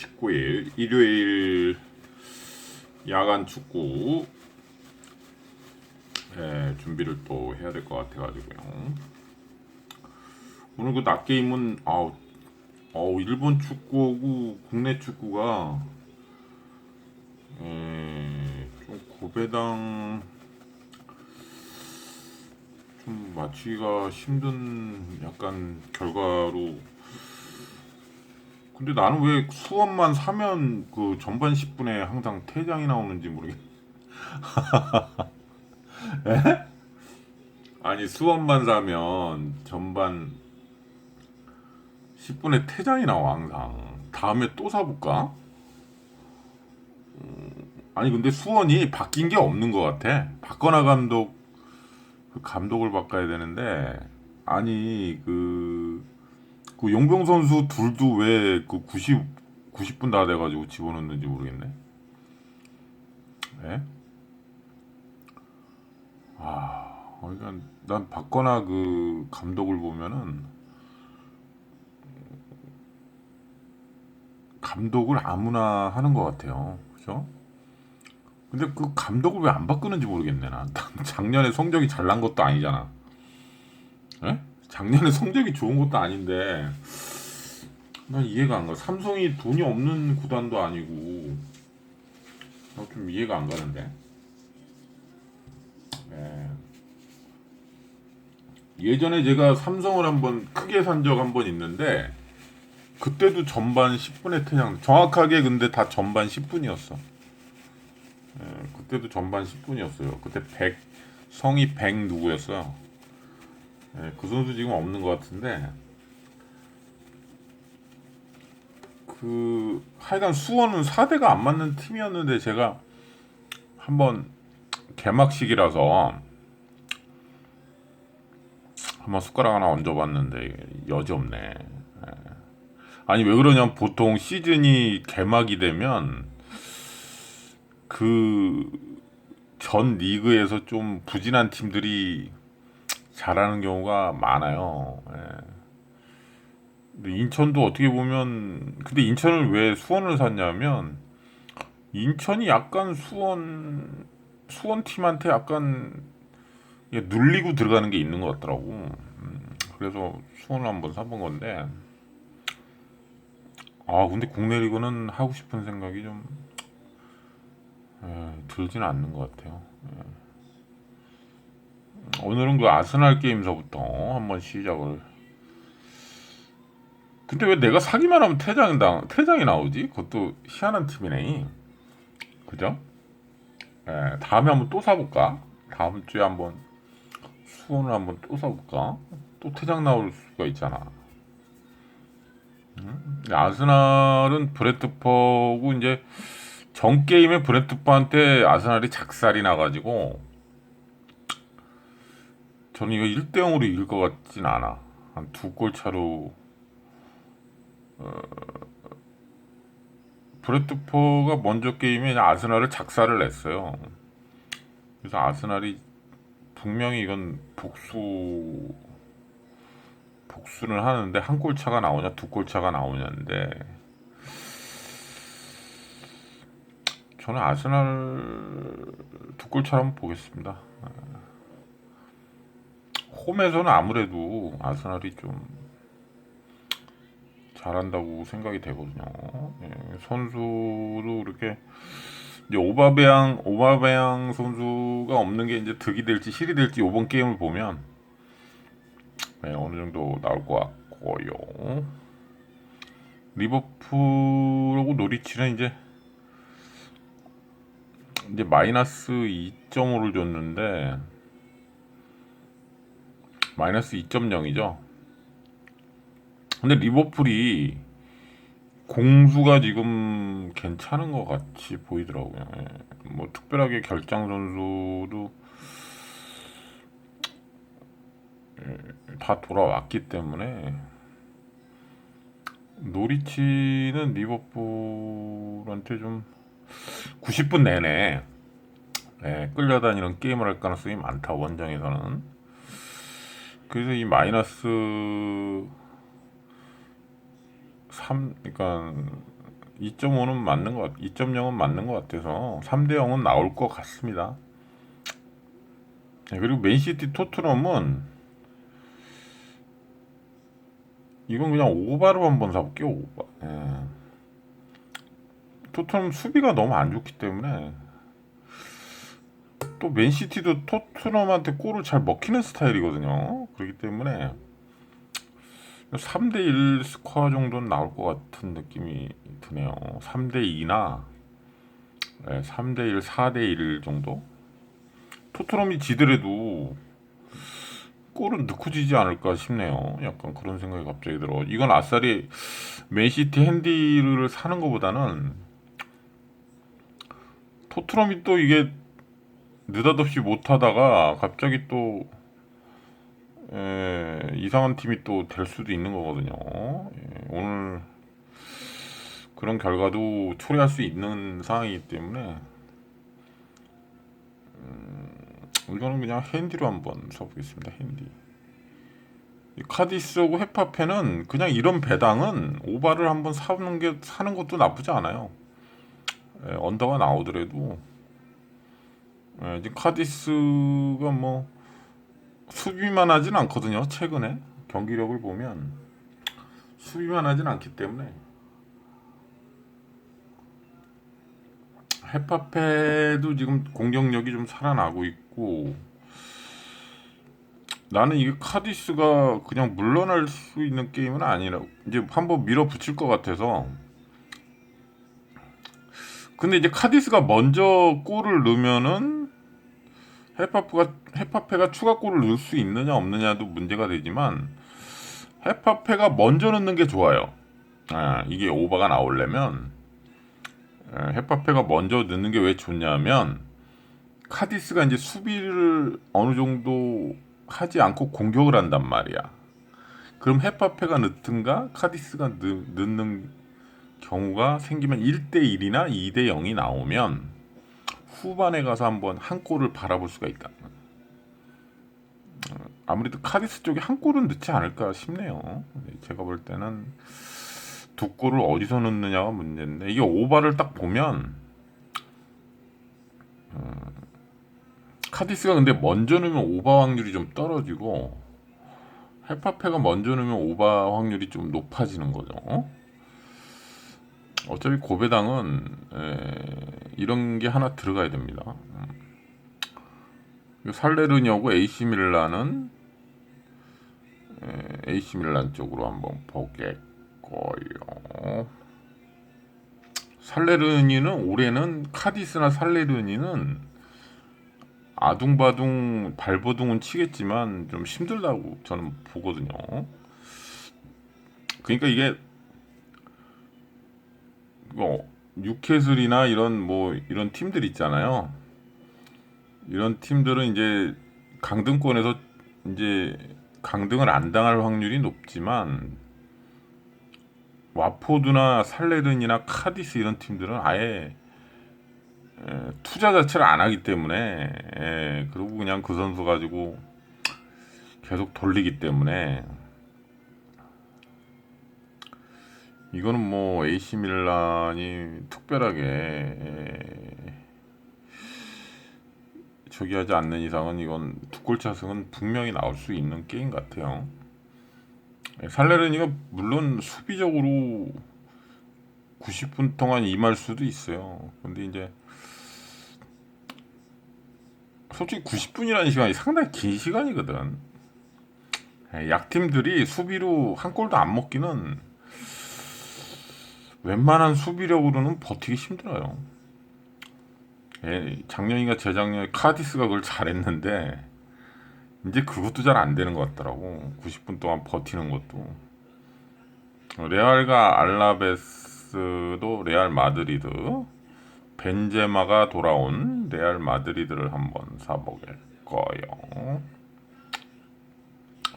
안녕하세요. 2월 19일 일요일 야간 축구 예, 준비를 또 해야 될 것 같아가지고요. 오늘 그 낮 게임은 아우 어우 일본 축구하고 국내 축구가 예, 좀 고배당 좀 맞추기가 힘든 약간 결과로 근데 나는 왜 수원만 사면 그 전반 10분에 항상 퇴장이 나오는지 모르겠. 에? 아니 수원만 사면 전반 10분에 퇴장이 나와 항상. 다음에 또 사볼까? 음, 아니 근데 수원이 바뀐 게 없는 것 같아. 박건하 감독 그 감독을 바꿔야 되는데 아니 그, 그 용병 선수 둘도 왜 그 90, 90분 다 돼가지고 집어넣는지 모르겠네. 예? 아, 그러니까 난 박건하 그 감독을 보면은 감독을 아무나 하는 것 같아요. 그죠? 근데 그 감독을 왜 안 바꾸는지 모르겠네. 나 작년에 성적이 잘 난 것도 아니잖아. 예? 작년에 성적이 좋은 것도 아닌데 난 이해가 안 가. 삼성이 돈이 없는 구단도 아니고 어, 좀 이해가 안 가는데. 예. 예전에 제가 삼성을 한번 크게 산 적 한 번 있는데 그때도 전반 10분에 퇴장. 정확하게 근데 다 전반 10분이었어. 예, 그때도 전반 10분이었어요. 그때 100 성이 100 누구였어요? 예, 그 선수 지금 없는 것 같은데 그 하여간 수원은 4대가 안 맞는 팀이었는데 제가 한번 개막식이라서 한번 숟가락 하나 얹어봤는데 여지 없네. 예. 아니 왜 그러냐면 보통 시즌이 개막이 되면 그 전 리그에서 좀 부진한 팀들이 잘하는 경우가 많아요. 예. 인천도 어떻게 보면 근데 인천을 왜 수원을 샀냐면 인천이 약간 수원 수원 팀한테 약간 눌리고 들어가는 게 있는 것 같더라고. 음, 그래서 수원을 한번 사본 건데 아 근데 국내 리그는 하고 싶은 생각이 좀 예, 들지는 않는 것 같아요. 예. 오늘은 그 아스날 게임서부터 한번 시작을. 근데 왜 내가 사기만 하면 퇴장 당 퇴장이 나오지? 그것도 희한한 팀이네. 그죠? 예, 다음에 한번 또 사볼까? 다음 주에 한번 수원을 한번 또 사볼까? 또 퇴장 나올 수가 있잖아. 음? 아스날은 브레트퍼고 이제 전 게임에 브레트퍼한테 아스날이 작살이 나가지고 저는 이거 1대 0으로 이길 것 같진 않아. 한 두 골 차로 어, 브레트퍼가 먼저 게임에 아스날을 작살을 냈어요. 그래서 아스날이 분명히 이건 복수 복수는 하는데 한 골 차가 나오냐 두 골 차가 나오냐인데 저는 아스날 두 골 차로 한번 보겠습니다. 홈에서는 아무래도 아스날이 좀 잘한다고 생각이 되거든요. 예, 선수도 이렇게 이제 오바베양 오바베양 선수가 없는 게 이제 득이 될지 실이 될지 이번 게임을 보면 네, 어느 정도 나올 것 같고요. 리버풀하고 노리치는 이제 이제 마이너스 2.5를 줬는데 마이너스 2.0이죠. 근데 리버풀이 공수가 지금 괜찮은 것 같이 보이더라고요. 예. 뭐 특별하게 결장 선수도 예, 다 돌아왔기 때문에 노리치는 리버풀한테 좀 90분 내내 예, 끌려다니는 게임을 할 가능성이 많다 원정에서는 그래서 이 마이너스 3 그러니까 2.5는 맞는 것 같, 2.0은 맞는 것 같아서 3대 0은 나올 것 같습니다. 네, 그리고 맨시티 토트넘은 이건 그냥 오바로 한번 사볼게요. 오바. 예. 토트넘 수비가 너무 안 좋기 때문에 또 맨시티도 토트넘한테 골을 잘 먹히는 스타일이거든요. 그렇기 때문에 3대1 스코어 정도는 나올 것 같은 느낌이 드네요. 3대2나 3대1, 4대1 정도? 토트넘이 지더라도 골은 넣고 지지 않을까 싶네요. 약간 그런 생각이 갑자기 들어. 이건 아싸리 맨시티 핸디를 사는 것보다는 토트넘이 또 이게 느닷없이 못하다가 갑자기 또 에, 이상한 팀이 또 될 수도 있는 거거든요. 예, 오늘 그런 결과도 초래할 수 있는 상황이기 때문에 음, 이거는 그냥 핸디로 한번 써보겠습니다. 핸디. 이 카디스하고 헤파페는 그냥 이런 배당은 오바를 한번 사는 게 사는 것도 나쁘지 않아요. 예, 언더가 나오더라도 예, 지금 카디스가 뭐 수비만 하진 않거든요. 최근에 경기력을 보면 수비만 하진 않기 때문에 헤파페도 지금 공격력이 좀 살아나고 있고 나는 이게 카디스가 그냥 물러날 수 있는 게임은 아니라 이제 한번 밀어붙일 것 같아서 근데 이제 카디스가 먼저 골을 넣으면은 헤파프가 헤파페가 추가골을 넣을 수 있느냐 없느냐도 문제가 되지만 헤파페가 먼저 넣는 게 좋아요. 아, 이게 오버가 나오려면 에, 헤파페가 먼저 넣는 게 왜 좋냐면 카디스가 이제 수비를 어느 정도 하지 않고 공격을 한단 말이야. 그럼 헤파페가 넣든가 카디스가 넣, 넣는 경우가 생기면 1대 1이나 2대 0이 나오면 후반에 가서 한번 한 골을 바라볼 수가 있다. 어, 아무래도 카디스 쪽에 한 골은 넣지 않을까 싶네요. 제가 볼 때는 두 골을 어디서 넣느냐가 문제인데 이게 오바를 딱 보면 어, 카디스가 근데 먼저 넣으면 오바 확률이 좀 떨어지고 헤파페가 먼저 넣으면 오바 확률이 좀 높아지는 거죠. 어차피 고배당은 에, 이런 게 하나 들어가야 됩니다. 음. 살레르니하고 AC 밀란은 에, AC 밀란 쪽으로 한번 보겠고요. 살레르니는 올해는 카디스나 살레르니는 아둥바둥 발버둥은 치겠지만 좀 힘들다고 저는 보거든요. 그러니까 이게 뭐 뉴캐슬이나 이런 뭐 이런 팀들 있잖아요. 이런 팀들은 이제 강등권에서 이제 강등을 안 당할 확률이 높지만 와포드나 살레른이나 카디스 이런 팀들은 아예 에, 투자 자체를 안 하기 때문에 에, 그리고 그냥 그 선수 가지고 계속 돌리기 때문에 이거는 뭐 AC 밀란이 특별하게 에, 저기 하지 않는 이상은 이건 두골 차승은 분명히 나올 수 있는 게임 같아요. 에, 살레르니가 물론 수비적으로 90분 동안 임할 수도 있어요. 근데 이제 솔직히 90분이라는 시간이 상당히 긴 시간이거든. 에, 약팀들이 수비로 한 골도 안 먹기는 웬만한 수비력으로는 버티기 힘들어요. 예, 작년인가 재작년에 카디스가 그걸 잘했는데 이제 그것도 잘 안 되는 것 같더라고. 90분 동안 버티는 것도. 레알과 알라베스도 레알 마드리드, 벤제마가 돌아온 레알 마드리드를 한번 사보겠고요.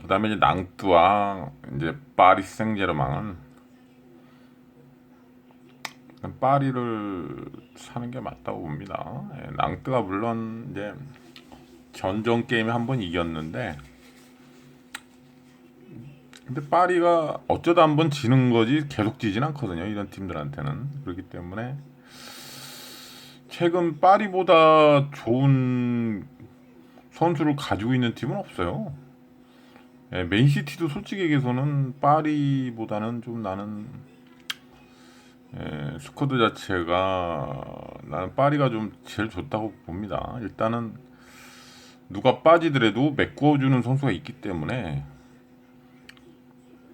그다음에 이제 낭뚜와 이제 파리 생제르맹은 파리를 사는 게 맞다고 봅니다. 예, 낭뜨가 물론 이제 전전 게임에 한 번 이겼는데 근데 파리가 어쩌다 한 번 지는 거지 계속 지진 않거든요. 이런 팀들한테는 그렇기 때문에 최근 파리보다 좋은 선수를 가지고 있는 팀은 없어요. 예, 맨시티도 솔직히 얘기해서는 파리보다는 좀 나는 예, 스쿼드 자체가 나는 파리가 좀 제일 좋다고 봅니다. 일단은 누가 빠지더라도 메꾸어주는 선수가 있기 때문에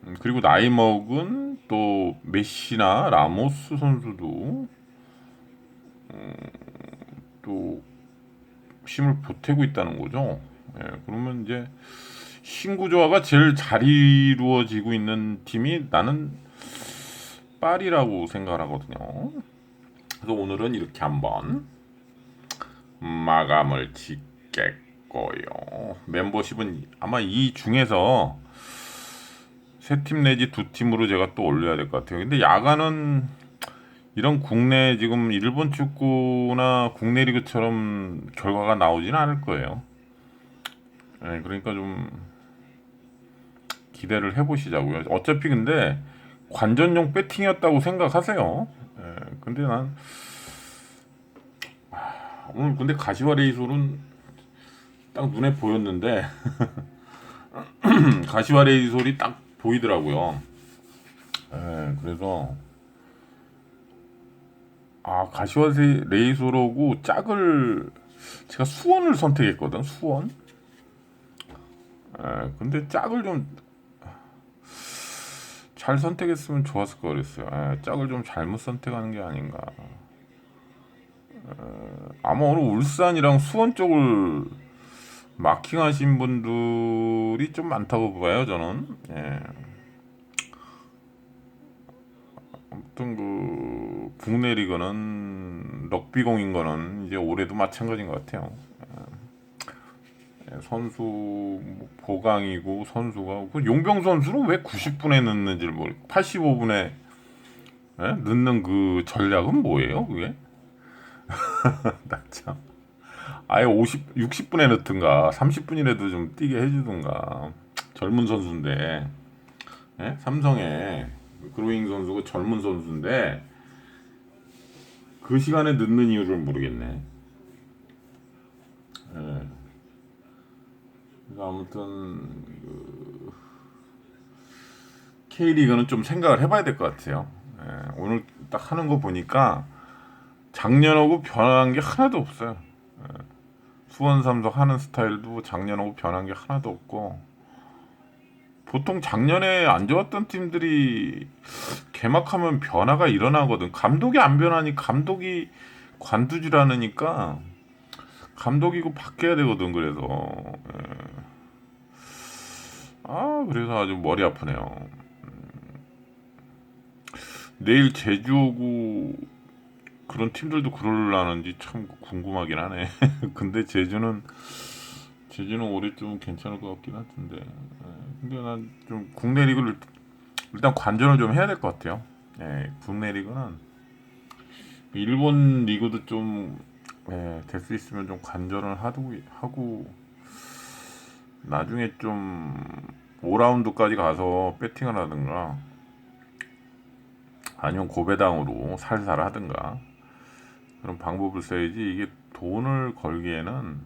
음, 그리고 나이 먹은 또 메시나 라모스 선수도 음, 또 힘을 보태고 있다는 거죠. 예, 그러면 이제 신구조화가 제일 잘 이루어지고 있는 팀이 나는 파리라고 생각을 하거든요. 그래서 오늘은 이렇게 한번 마감을 짓겠고요. 멤버십은 아마 이 중에서 세 팀 내지 두 팀으로 제가 또 올려야 될 것 같아요. 근데 야간은 이런 국내 지금 일본 축구나 국내 리그처럼 결과가 나오지는 않을 거예요. 네, 그러니까 좀 기대를 해보시자고요. 어차피 근데 관전용 배팅이었다고 생각하세요. 예, 근데 난 아, 오늘 근데 가시화 레이솔은 딱 눈에 보였는데 가시화 레이솔이 딱 보이더라고요. 예, 그래서 아 가시화 세- 레이솔하고 짝을 제가 수원을 선택했거든. 수원. 예, 근데 짝을 좀 잘 선택했으면 좋았을 거 그랬어요. 예, 짝을 좀 잘못 선택하는 게 아닌가. 어, 아마 오늘 울산이랑 수원 쪽을 마킹하신 분들이 좀 많다고 봐요, 저는. 예. 아무튼 그 국내 리그는 럭비공인 거는 이제 올해도 마찬가지인 것 같아요. 예, 선수 뭐 보강이고 선수가 그 용병 선수는 왜 90분에 넣는지를 모르 85분에 예? 넣는 그 전략은 뭐예요 그게? 나참 아예 50 60분에 넣든가 30분이라도 좀 뛰게 해주든가 젊은 선수인데 예? 삼성의 그로잉 선수가 젊은 선수인데 그 시간에 넣는 이유를 모르겠네. 예. 그래서 아무튼 그 K리그는 좀 생각을 해봐야 될 것 같아요. 예, 오늘 딱 하는 거 보니까 작년하고 변한 게 하나도 없어요. 예, 수원 삼성 하는 스타일도 작년하고 변한 게 하나도 없고 보통 작년에 안 좋았던 팀들이 개막하면 변화가 일어나거든. 감독이 안 변하니 감독이 관두질 않으니까 감독이고 바뀌어야 되거든. 그래서 예. 아 그래서 아주 머리 아프네요. 음. 내일 제주 오고 그런 팀들도 그럴라는지 참 궁금하긴 하네. 근데 제주는 제주는 올해 좀 괜찮을 것 같긴 같은데. 예. 근데 난 좀 국내 리그를 일단 관전을 좀 해야 될 것 같아요. 예, 국내 리그는 일본 리그도 좀 예, 될 수 있으면 좀 관전을 하고 하고 나중에 좀 5라운드까지 가서 배팅을 하든가 아니면 고배당으로 살살 하든가 그런 방법을 써야지 이게 돈을 걸기에는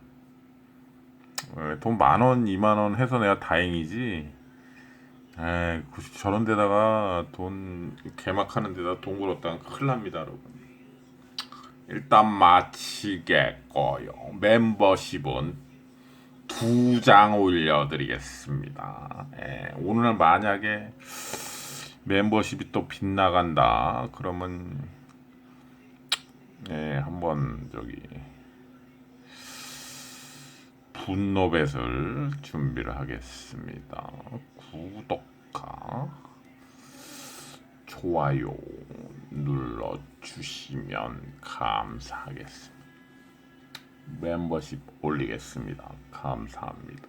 예, 돈만 원, 이만 원 해서 내가 다행이지. 에이, 그- 저런 데다가 돈 개막하는 데다 돈 걸었다가 큰일 납니다, 여러분. 일단 마치겠고요. 멤버십은 두 장 올려드리겠습니다. 예, 오늘 만약에 멤버십이 또 빗나간다. 그러면 예, 한번 저기 분노뱃을 준비를 하겠습니다. 구독과 좋아요 눌러주시면 감사하겠습니다. 멤버십 올리겠습니다. 감사합니다.